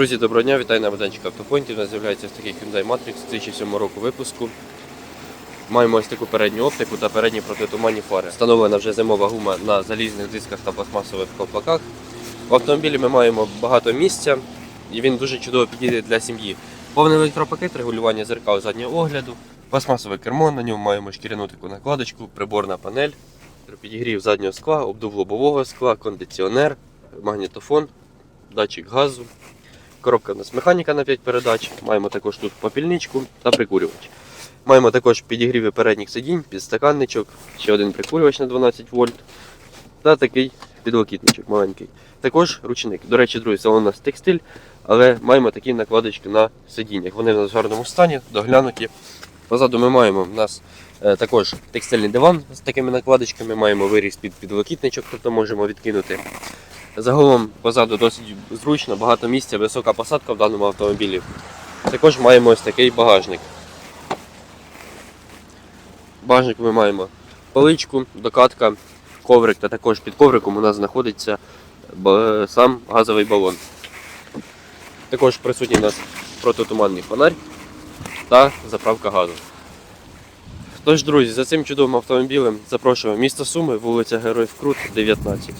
Друзі, доброго дня, вітаю на майданчику автопойнтів. У нас з'являється ось такий Hyundai Matrix 2007 року випуску. Маємо ось таку передню оптику та передні протитуманні фари. Встановлена вже зимова гума на залізних дисках та пластмасових ковпаках. В автомобілі ми маємо багато місця і він дуже чудово підійде для сім'ї. Повний електропакет, регулювання зеркал заднього огляду, пластмасове кермо, на ньому маємо шкіряну таку накладочку, приборна панель, підігрів заднього скла, обдув лобового скла, кондиціонер, магнітофон, датчик газу. Коробка у нас механіка на 5 передач. Маємо також тут попільничку та прикурювач. Маємо також підігріви передніх сидінь, підстаканничок, ще один прикурювач на 12 вольт та такий підлокітничок маленький. Також ручник. До речі, друзі, це у нас текстиль, але маємо такі накладочки на сидіннях. Вони в нас в гарному стані, доглянуті. Позаду ми маємо у нас е, також текстильний диван з такими накладочками, маємо виріз під підлокітничок, тобто можемо відкинути. Загалом позаду досить зручно, багато місця, висока посадка в даному автомобілі. Також маємо ось такий багажник. Багажник ми маємо поличку, докатка, коврик та також під ковриком у нас знаходиться сам газовий балон. Також присутній у нас протитуманний фонарь та заправка газу. Тож, друзі, за цим чудовим автомобілем запрошуємо місто Суми, вулиця Героїв Крут, 19.